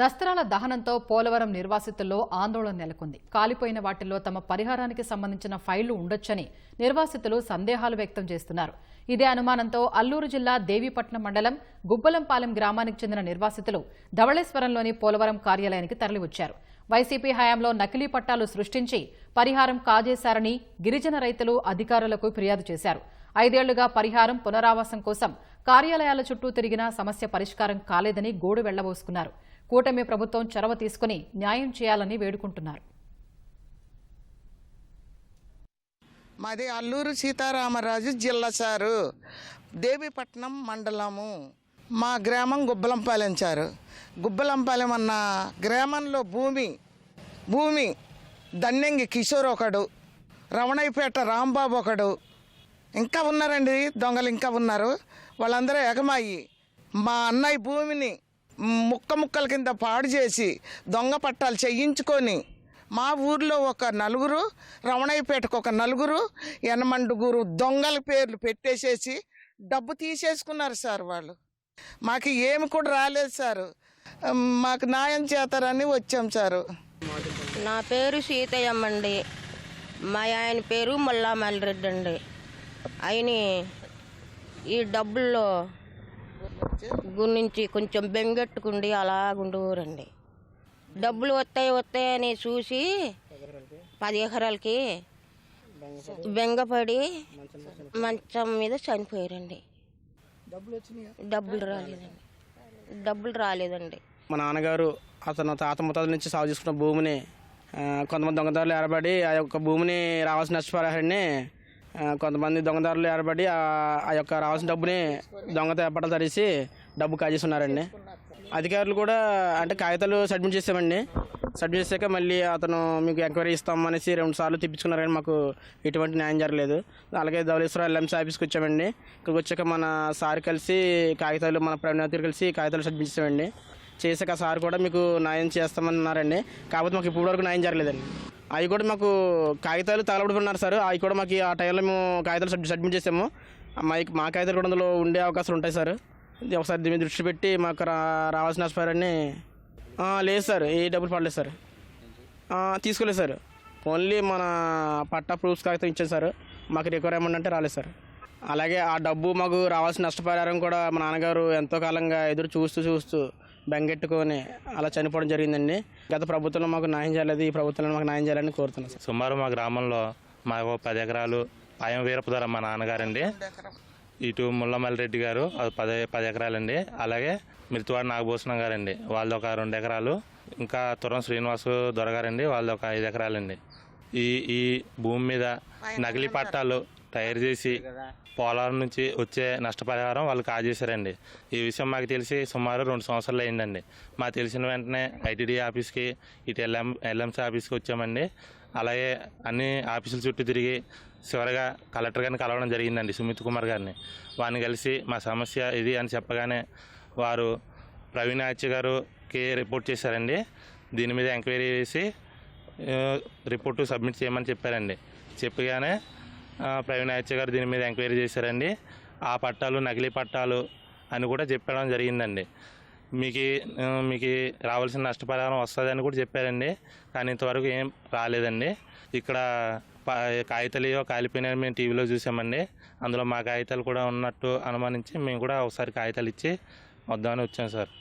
దస్తరాల దహనంతో పోలవరం నిర్వాసితుల్లో ఆందోళన నెలకొంది. కాలిపోయిన వాటిల్లో తమ పరిహారానికి సంబంధించిన ఫైళ్ళు ఉండొచ్చని నిర్వాసితులు సందేహాలు వ్యక్తం చేస్తున్నారు. ఇదే అనుమానంతో అల్లూరు జిల్లా దేవీపట్నం మండలం గుబ్బలంపాలెం గ్రామానికి చెందిన నిర్వాసితులు ధవళేశ్వరంలోని పోలవరం కార్యాలయానికి తరలివచ్చారు. వైసీపీ హయాంలో నకిలీ పట్టాలు సృష్టించి పరిహారం కాజేశారని గిరిజన రైతులు అధికారులకు ఫిర్యాదు చేశారు. ఐదేళ్ళుగా పరిహారం పునరావాసం కోసం కార్యాలయాల చుట్టూ తిరిగినా సమస్య పరిష్కారం కాలేదని గోడు వెళ్ళబోసుకున్నారు. కూటమి ప్రభుత్వం చొరవ తీసుకుని న్యాయం చేయాలని వేడుకుంటున్నారు. మాది అల్లూరు సీతారామరాజు జిల్లా సారు. దేవీపట్నం మండలము. మా గ్రామం గుబ్బలంపాలెం సారు. గుబ్బలంపాలెం అన్న గ్రామంలో భూమి భూమి దన్నెంగి కిషోర్ ఒకడు రమణయ్యపేట రాంబాబు ఒకడు. ఇంకా ఉన్నారండి దొంగలు ఇంకా ఉన్నారు. వాళ్ళందరూ ఎగమాయి. మా అన్నయ్య భూమిని ముక్క ముక్కల కింద పాడు చేసి దొంగ పట్టాలు చేయించుకొని మా ఊర్లో ఒక నలుగురు రమణయ్యపేటకు ఒక నలుగురు ఎనమండుగురు దొంగల పేర్లు పెట్టేసేసి డబ్బు తీసేసుకున్నారు సార్ వాళ్ళు. మాకు ఏమి కూడా రాలేదు సారు. మాకు న్యాయం చేతారని వచ్చాం సారు. నా పేరు సీతయ్యమ్మ అండి మా ఆయన పేరు ముల్లా రెడ్డి అండి ఆయన ఈ డబ్బుల్లో గురించి కొంచెం బెంగెట్టుకుండి అలాగుండూరండి. డబ్బులు వస్తాయి వస్తాయని చూసి పది ఎకరాలకి బెంగపడి మంచం మీద చనిపోయారండి. డబ్బులు రాలేదండి. డబ్బులు రాలేదండి. మా నాన్నగారు అతను తాత ముత్తాతల నుంచి సాగు చేసుకున్న భూమిని కొంతమంది దొంగదారులు ఏర్పడి ఆ యొక్క భూమిని రావాల్సిన నష్టపరిహారాన్ని కొంతమంది దొంగదారులు ఏర్పడి ఆ యొక్క రావాల్సిన డబ్బుని దొంగత ఏర్పడలు తరిసి డబ్బు కాజేస్తున్నారండి. అధికారులు కూడా అంటే కాగితాలు సబ్మిట్ చేసామండి. సబ్మిట్ చేశాక మళ్ళీ అతను మీకు ఎంక్వైరీ ఇస్తామనేసి రెండు సార్లు తెప్పించుకున్నారు కానీ మాకు ఎటువంటి న్యాయం జరగలేదు. అలాగే ధవలేశ్వర ఎల్ఎంసీ ఆఫీస్కి వచ్చామండి. ఇక్కడికి వచ్చాక మన సార్ కలిసి కాగితాలు మన ప్రవీణ్ కలిసి కాగితాలు సబ్మిట్ చేసామండి. చేసాక సార్ కూడా మీకు న్యాయం చేస్తామన్నారండి. కాకపోతే మాకు ఇప్పటివరకు న్యాయం జరగలేదండి. అవి కూడా మాకు కాగితాలు తగలబడుతున్నారు సార్. అవి కూడా మాకు ఆ టైంలో మేము కాగితాలు సబ్మిట్ సబ్మిట్ చేసాము. మా మా కాగితాలు కూడా అందులో ఉండే అవకాశాలు ఉంటాయి సార్. ఒకసారి దీని దృష్టి పెట్టి మాకు రా రావాల్సిన నష్టపరిహారాన్ని లేదు సార్. ఏ డబ్బులు పడలేదు సార్. తీసుకోలేదు సార్. ఓన్లీ మన పట్టా ప్రూఫ్స్ కాగితం ఇచ్చాను సార్. మాకు రిక్వైర్మెంట్ అంటే రాలేదు సార్. అలాగే ఆ డబ్బు మాకు రావాల్సిన నష్టపరిహారం కూడా మా నాన్నగారు ఎంతో కాలంగా ఎదురు చూస్తూ చూస్తూ బెంగెట్టుకొని అలా చనిపోవడం జరిగిందండి. గత ప్రభుత్వంలో మాకు న్యాయం చేయలేదు ఈ ప్రభుత్వంలో మాకు న్యాయం చేయాలని కోరుతున్నాను సార్. సుమారు మా గ్రామంలో మాకు పది ఎకరాలు పాయం వీరపుదర మా నాన్నగారండి. ఇటు ముల్లమల్లిరెడ్డి గారు అది పది పది ఎకరాలండి. అలాగే మిర్తివాడ నాగభూషణం గారండి. వాళ్ళది ఒక రెండు ఎకరాలు. ఇంకా తురం శ్రీనివాస్ దొరగారండి వాళ్ళది ఒక ఐదు ఎకరాలండి. ఈ ఈ భూమి మీద నకిలీ పట్టాలు తయారు చేసి పోలవరం నుంచి వచ్చే నష్టపరిహారం వాళ్ళు కాజేశారండి. ఈ విషయం మాకు తెలిసి సుమారు రెండు సంవత్సరాలు అయిందండి. మాకు తెలిసిన వెంటనే ఐటీడీ ఆఫీస్కి ఇటు ఎల్ఎం ఎల్ఎంసీ ఆఫీస్కి వచ్చామండి. అలాగే అన్ని ఆఫీసుల చుట్టూ తిరిగి చివరిగా కలెక్టర్ గారిని కలవడం జరిగిందండి సుమిత్ కుమార్ గారిని. వారిని కలిసి మా సమస్య ఇది అని చెప్పగానే వారు ప్రవీణ్ ఆచ్య గారుకి రిపోర్ట్ చేశారండి. దీని మీద ఎంక్వైరీ చేసి రిపోర్టు సబ్మిట్ చేయమని చెప్పారండి. చెప్పగానే ప్రవీణ్ ఆచ్య గారు దీని మీద ఎంక్వైరీ చేశారండి. ఆ పట్టాలు నకిలీ పట్టాలు అని కూడా చెప్పడం జరిగిందండి. మీకు మీకు రావాల్సిన నష్టపరిహారం వస్తుందని కూడా చెప్పారండి. కానీ ఇంతవరకు ఏం రాలేదండి. ఇక్కడ కాగితాలు ఏవో కాలిపోయినాయని మేము టీవీలో చూసామండి. అందులో మా కాగితాలు కూడా ఉన్నట్టు అనుమానించి మేము కూడా ఒకసారి కాగితాలు ఇచ్చి వద్దామని వచ్చాం సార్.